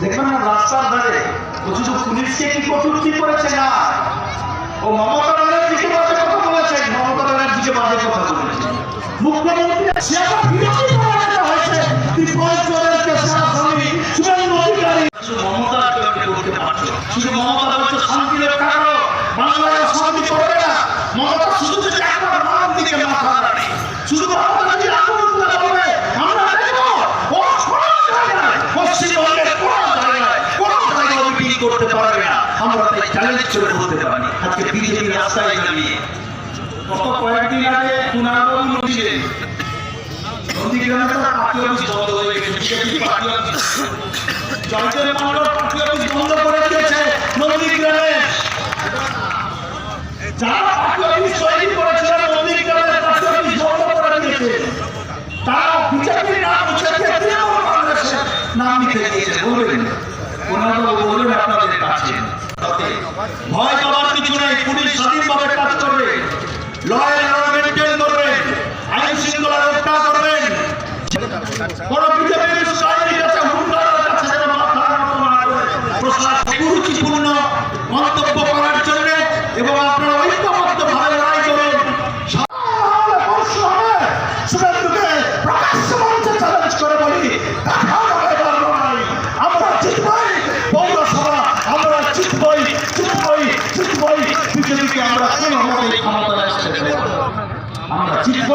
দেখবেন না রাস্তার ধারে? ও পুলিশকে কি কটূক্তি করেছে না? ও মমতা ব্যানার্জিকে বাজে কথা বলেছে, মমতা ব্যানার্জিকে বাজে কথা বলেছে। মুখ্যমন্ত্রী শুধু মমতা করতে পারছ শুধু মমতা শান্তি করবে না। মমতা শুধু যে একটা বাংলার দিকে মাথা নাড়ে শুধু মমতা যদি আগুন তুলে বলবে আমরা দেখব ও কোনো জায়গায় পশ্চিমবঙ্গের কোনো জায়গায় কোনো জায়গায় মিটিং করতে পারবে না আমরা তাই চ্যালেঞ্জ করে বলতে পারি আজকে বিজেপি রাস্তায় নামিয়ে গত কয়েকদিন আগে পুনরাবন নদীতে নন্দীগ্রামে পার্টি অফিস বন্ধ হয়ে গেছে। BJP party office. Joydeb party office বন্ধ করে দিয়েছে নন্দীগ্রামে যারা পার্টি অফিস তৈরি করেছিলেন নন্দীগ্রামের পার্টি অফিস বন্ধ করে দিয়েছে তারা বিজেপি নাম মুছে দিয়ে তৃণমূল কংগ্রেসের নাম লিখে দিয়েছে বলবেন ওনারা বলবেন আপনাদের কাছে তাতে ভয় পাওয়ার কিছু নেই পুলিশ স্বাধীনভাবে কাজ করবে মেনটেন আইন শৃঙ্খলা রক্ষা করবেন। কোন বিজেপির সৈনিক আছে হুন্ডারের কাছে যেন মাথা প্রশাসন কুরুচিপূর্ণ মন্তব্য করার জন্য এবং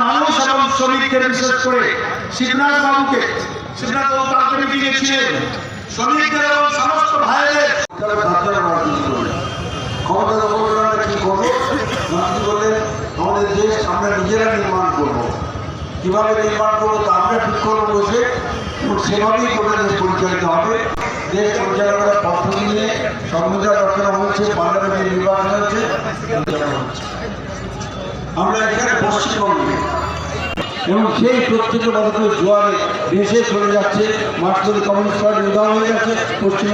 মানুষ এবং শ্রমিকদের বিশেষ নিজেরা নির্মাণ করব। কীভাবে নির্মাণ করব তা আমরা ঠিক করব বসে। সেভাবেই করে পরিচালিত হবে। দেশ পরিচালনার পদ্ধতি নিয়ে সংবিধান রচনা হয়েছে পার্লামেন্টে নির্বাচন হচ্ছে। আমরা এখানে পশ্চিমবঙ্গে। এবং সেই প্রত্যেকের জোয়ারে চলে যাচ্ছে। মার্ক্সবাদী কমিউনিস্ট পার্টি উদাহরণ হয়ে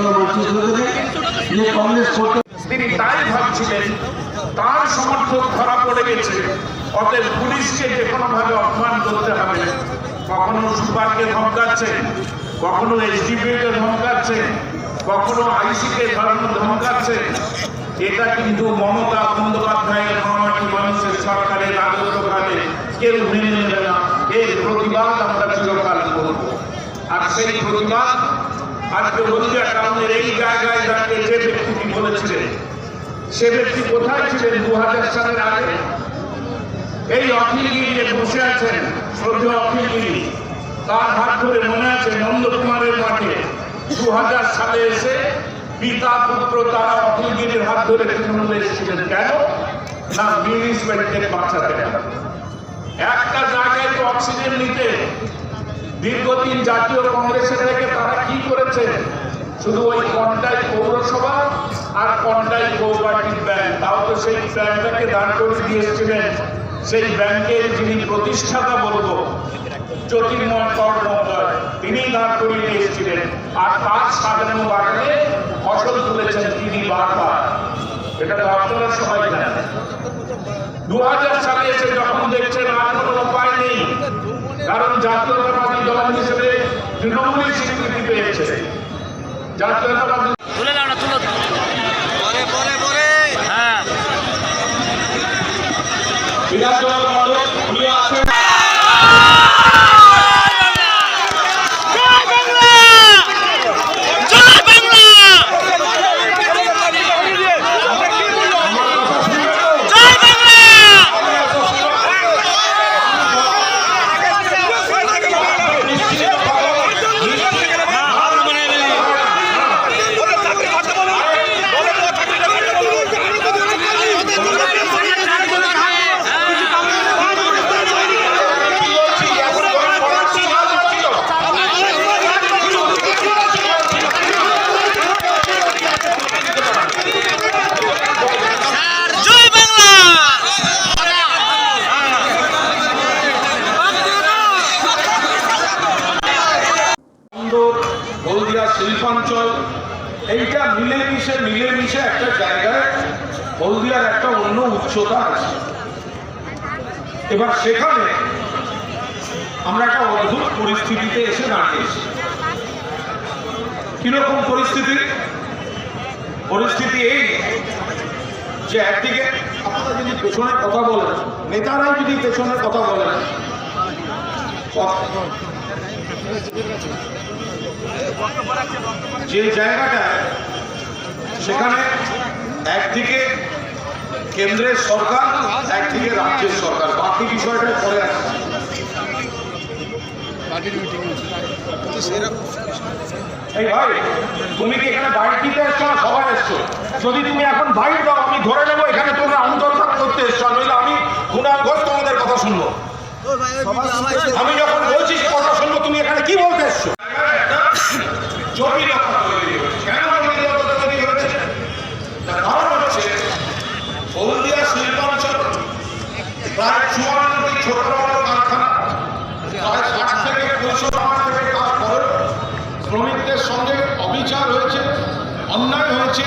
মার্ক্সিস্ট থেকে যে কংগ্রেস তিনি তাই ভাবছিলেন, তার সমর্থক ধরা পড়ে গেছে। অতএব পুলিশকে যে কোনো ভাবে অপমান করতে হবে, কখনো সুপারকে ধমকাচ্ছেন কখনো এসডিপিও কে ধমকাচ্ছেন কখনো আইসিকে ধরানো ধমকাচ্ছেন এটা কিন্তু মমতা বন্দ্যোপাধ্যায়ের মামাটি মানুষের সরকারের রাজত্বকালে কেউ মেনে নেবে না, এর প্রতিবাদ আমরা চিরকাল করব। আর সেই প্রতিবাদ আজকে হলদিয়া টাউনের এই জায়গায় দাঁড়িয়ে যে ব্যক্তিটি বলেছিলেন, সে ব্যক্তি কোথায় ছিলেন দু হাজার সালের আগে? এই অখিলগিরি যে বসে আছেন, শ্রদ্ধেয় অখিলগিরি তার হাত ধরে মনে আছে নন্দকুমারের মাঠে দু হাজার সালে এসে পিতা, পুত্র, তারা অখিলগিরির হাত ধরে এসেছিলেন। কেন? না মিউনিসিপ্যালিটি বাঁচাতে। একটা জায়গায় তো অক্সিজেন নিতে দীর্ঘদিন জাতীয় কংগ্রেসের থেকে তারা কি করেছে? শুধু ওই কন্টাই পৌরসভা আর কন্টাই কোঅপারেটিভ ব্যাংক। তাও তো সেই ব্যাংকটাকে দাঁড় করে দিয়েছিলেন। সেই ব্যাংকের যিনি প্রতিষ্ঠাতা বলব, জ্যোতির্ময় কর মহোদয় তিনি দাঁড় করিয়ে দিয়েছিলেন। আর তার সাজানো বাগানে ফসল তুলেছেন তিনি বারবার। এটা তো আপনারা সবাই জানেন। দু হাজার সালে এসে যখন দেখছেন আর কোনো উপায় নেই কারণ জাতীয়তাবাদী দল হিসেবে তৃণমূলের স্বীকৃতি পেয়েছে। জাতীয়তাবাদী তুলে নাও না তুলো। হ্যাঁ। বিধানসভা মণ্ডল উনি আছেন বন্দর, হলদিয়া শিল্পাঞ্চল, এইটা মিলেমিশে মিলেমিশে একটা জায়গায় হলদিয়ার একটা অন্য উচ্চতা আছে। এবার সেখানে আমরা একটা অদ্ভুত পরিস্থিতিতে এসে দাঁড়িয়েছি কীরকম পরিস্থিতি? পরিস্থিতি এই যে একদিকে আপনারা যদি পেছনের কথা বলেন, নেতারাই যদি পেছনের কথা বলেন যে জায়গাটায় সেখানে একদিকে কেন্দ্রের সরকার একদিকে রাজ্যের সরকার। বাকি বিষয়টা পরে আসছে এই ভাই তুমি কি এখানে বাইট দিতে এসছো না সবাই এসছো? যদি তুমি এখন বাইট দাও আমি ধরে নেব এখানে তোমরা আন্তর্জাত করতে এসছো। নইলে আমি ঘোষ তোমাদের কথা শুনব। আমি যখন বলছি কথা শুনব তুমি এখানে কি বলতে এসছো? জটিলতা তৈরি হয়েছে। কেন জটিলতা তৈরি হয়েছে? তার কারণ হচ্ছে, হলদিয়া শিল্পাঞ্চল প্রায় চুয়ান্নটি ছোট বড় কারখানা, প্রায় ষাট থেকে দুশো টাকা থেকে কাজ করে শ্রমিকদের সঙ্গে অবিচার হয়েছে, অন্যায় হয়েছে,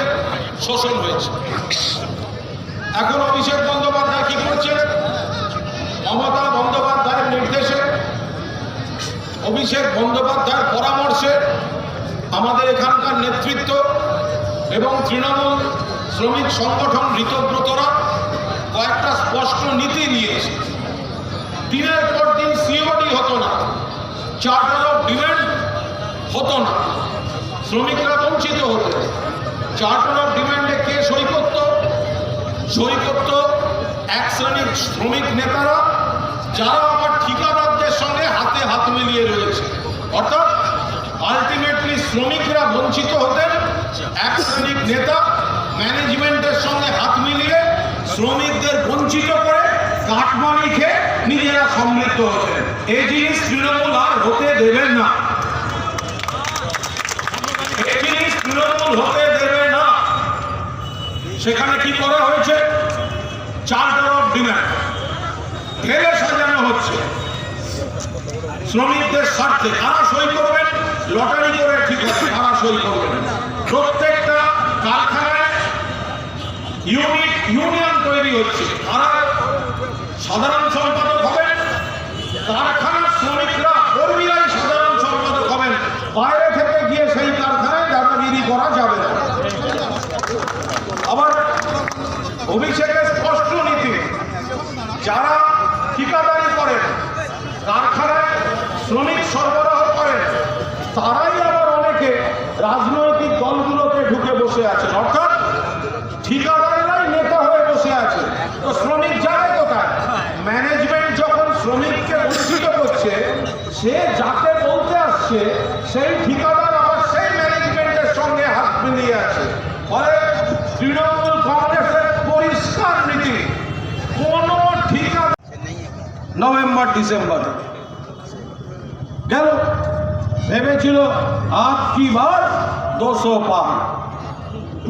শোষণ হয়েছে। এখন অভিষেক বন্দ্যোপাধ্যায় কি করছে? মমতা বন্দ্যোপাধ্যায়ের নির্দেশে অভিষেক বন্দ্যোপাধ্যায়ের পরামর্শে আমাদের এখানকার নেতৃত্ব এবং তৃণমূল শ্রমিক সংগঠন ঋতব্রতরা কয়েকটা স্পষ্ট নীতি নিয়েছে দিনের পর দিন সিওডি হতো না চার্টার অফ ডিমান্ড হতো না, শ্রমিকরা বঞ্চিত হতো। চার্টার অফ ডিমান্ডে কে সই করতো সই করত এক শ্রেণির শ্রমিক নেতারা যারা আবার ঠিকাদারদের সঙ্গে হাতে হাত মিলিয়ে রয়েছে অর্থাৎ আলটিমেটলি শ্রমিকরা বঞ্চিত হতেন এক শ্রেণির নেতা ম্যানেজমেন্টের সঙ্গে হাত মিলিয়ে শ্রমিকদের বঞ্চিত করে কাঠমানি খেয়ে নিজেরা সমৃদ্ধ হতেন এই জিনিস তৃণমূল আর হতে দেবেন না। তৃণমূল হতে না। সেখানে কি করা হয়েছে? চার্টার অফ ডিমান্ড ঢেলে সাজানো হচ্ছে। শ্রমিকদের স্বার্থে কারা সই করবেন? লটারি করে ঠিক আছে, কারা সই করবেন? প্রত্যেকটা কারখানায় ইউনিট, ইউনিয়ন তৈরি হচ্ছে। কারা সাধারণ সম্পাদক হবেন, কারখানার শ্রমিকরা, কর্মীরাই সাধারণ সম্পাদক হবেন। বাইরে থেকে গিয়ে সেই কারখানায় দাদাগিরি করা যাবে না। আবার অভিষেকের স্পষ্ট নীতি, যারা ঠিকাদারি করেন কারখানায় শ্রমিক সরবরাহ করেন তারাই আবার অনেকে রাজনৈতিক দলগুলোতে ঢুকে বসে আছেন অর্থাৎ ঠিকাদারেরাই নেতা হয়ে বসে আছে। তো শ্রমিক যাবে কোথায়? ম্যানেজমেন্ট যখন শ্রমিককে বঞ্চিত করছে, সে যাকে বলতে আসছে, সেই ঠিকাদার আবার সেই ম্যানেজমেন্টের সঙ্গে হাত মিলিয়ে আছে। ফলে তৃণমূল কংগ্রেসের পরিষ্কার নীতি, কোন ঠিকাদার নভেম্বর, ডিসেম্বরে। গেল। ভেবেছিল, আজ কি বার দুশো পার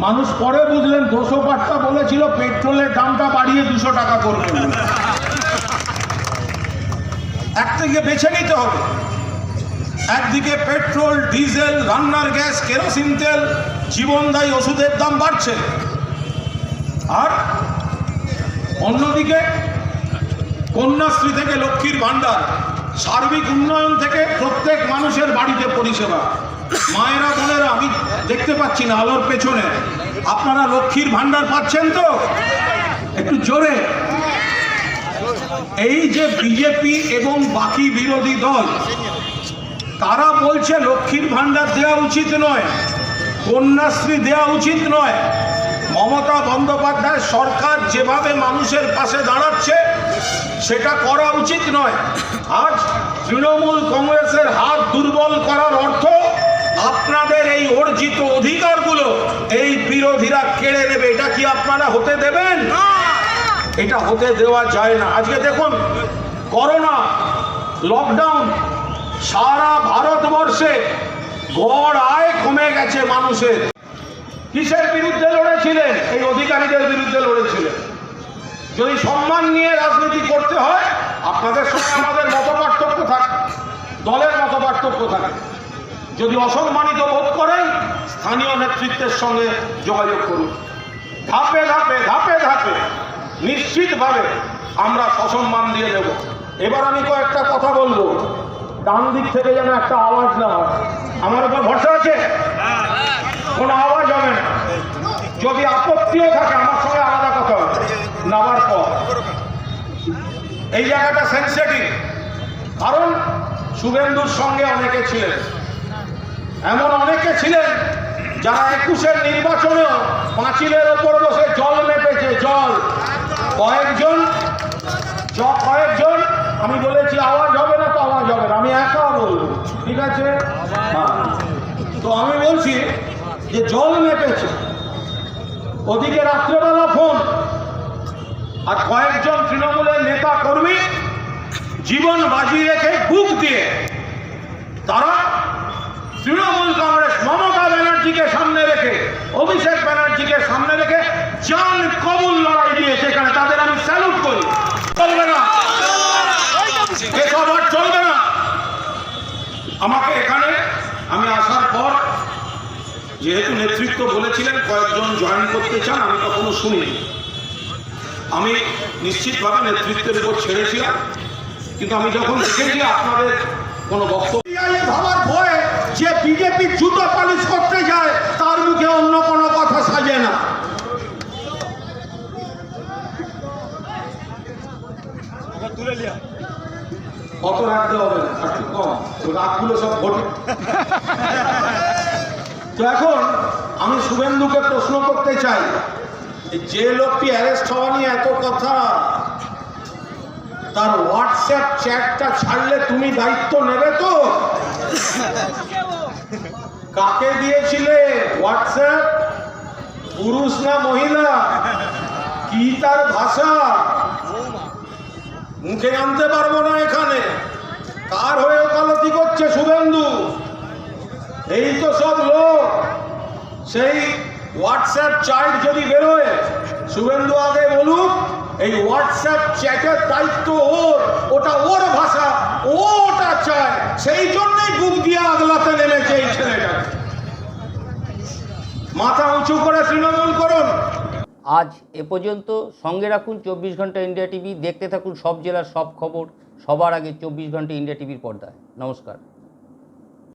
মানুষ পরে বুঝলেন দুশো পারটা বলেছিল, পেট্রোলের দামটা বাড়িয়ে দুশো টাকা করবে। একদিকে বেছে নিতে হবে, একদিকে পেট্রোল, ডিজেল, রান্নার গ্যাস, কেরোসিন তেল, জীবনদায়ী ওষুধের দাম বাড়ছে। আর অন্যদিকে কন্যাশ্রী থেকে লক্ষ্মীর ভাণ্ডার, সার্বিক উন্নয়ন থেকে প্রত্যেক মানুষের বাড়িতে পরিষেবা। মায়েরা, বোনেরা, আমি দেখতে পাচ্ছি না আলোর পেছনে। আপনারা লক্ষ্মীর ভান্ডার পাচ্ছেন তো? একটু জোরে। এই যে বিজেপি এবং বাকি বিরোধী দল, তারা বলছে লক্ষ্মীর ভান্ডার দেওয়া উচিত নয়, কন্যাশ্রী দেওয়া উচিত নয়। মমতা বন্দ্যোপাধ্যায় সরকার যেভাবে মানুষের পাশে দাঁড়াচ্ছে, সেটা করা উচিত নয়। আজ তৃণমূল কংগ্রেসের হাত দুর্বল করার অর্থ আপনাদের এই অর্জিত অধিকারগুলো এই বিরোধীরা কেড়ে নেবে। এটা কি আপনারা হতে দেবেন? এটা হতে দেওয়া যায় না। আজকে দেখুন করোনা লকডাউন সারা ভারতবর্ষে গড় আয় কমে গেছে মানুষের। কিসের বিরুদ্ধে লড়েছিলেন? এই অধিকারীদের বিরুদ্ধে লড়েছিলেন। যদি সম্মান নিয়ে রাজনীতি করতে হয় আপনাদের সঙ্গে আমাদের মত পার্থক্য থাকে দলের মত পার্থক্য থাকে। যদি অসম্মানিত বোধ করেন, স্থানীয় নেতৃত্বের সঙ্গে যোগাযোগ করুন। ধাপে ধাপে ধাপে ধাপে, নিশ্চিতভাবে আমরা সসম্মান দিয়ে দেব। এবার আমি কয়েকটা কথা বলব। ডান দিক থেকে যেন একটা আওয়াজ না হয়। আমার উপর ভরসা আছে? কোনো আওয়াজ হবে না। যদি আপত্তিও থাকে, আমার সঙ্গে আলাদা কথা হবে। নামার পর। এই জায়গাটা সেন্সিটিভ কারণ শুভেন্দুর সঙ্গে অনেকে ছিলেন। এমন অনেকে ছিলেন যারা একুশের নির্বাচনেও পাঁচিলের ওপর বসে জল মেপেছে, জল। কয়েকজন কয়েকজন, আমি বলেছি আওয়াজ হবে না তো আওয়াজ হবে না, আমি একা বলব, ঠিক আছে? হ্যাঁ। তো আমি বলছি যে জল মেপেছে। ওদিকে রাত্রেবেলা ফোন। আর কয়েকজন তৃণমূলের নেতা কর্মী জীবন বাজি রেখে বুক দিয়ে, তারা তৃণমূল কংগ্রেস মমতা ব্যানার্জিকে সামনে রেখে, অভিষেক ব্যানার্জিকে সামনে রেখে জান কবুল লড়াই দিয়েছে এখানে। তাদের আমি স্যালুট করি। চলবে না। এসব আর চলবে না। আমাকে এখানে আমি আসার পর, যেহেতু নেতৃত্ব বলেছিলেন কয়েকজন জয়েন করতে চান, আমি কখনো শুনিনি। আমি নিশ্চিতভাবে নেতৃত্বের উপর ছেড়েছিলাম, কিন্তু আমি যখন দেখেছি আপনাদের কোনো বক্তব্য বিজেপি জুতো পালিশ করতে যায় তার মুখে অন্য কোনো কথা সাজে না। অত রাখতে হবে না একটু কম। তো রাগগুলো সব ঘটে। তো এখন আমি শুভেন্দুকে প্রশ্ন করতে চাই যে লোকটি অ্যারেস্ট হওয়া নিয়ে এত কথা তার হোয়াটসঅ্যাপ চ্যাটটা ছাড়লে তুমি দায়িত্ব নেবে তো? কাকে দিয়েছিলে? হোয়াটসঅ্যাপ পুরুষ না মহিলা? কি তার ভাষা? মুখে আনতে পারব না এখানে। কার হয়ে ওকালতি করছে শুভেন্দু এই তো সব লোক। সেই হোয়াটসঅ্যাপ চ্যাট যদি বেরোয় শুভেন্দু আগে বলুক, এই হোয়াটসঅ্যাপ চ্যাটের দায়িত্ব ওর, ওটা ওর ভাষা। ও ওটা চায়। সেই জন্যই বুক দিয়ে আগলাতে নেমেছে এই ছেলেটা। মাথা উঁচু করে তৃণমূল করুন। আজ এ পর্যন্ত সঙ্গে রাখুন চব্বিশ ঘণ্টা ইন্ডিয়া টিভি। দেখতে থাকুন সব জেলার সব খবর। সবার আগে চব্বিশ ঘণ্টা ইন্ডিয়া টিভির পর্দায়। নমস্কার।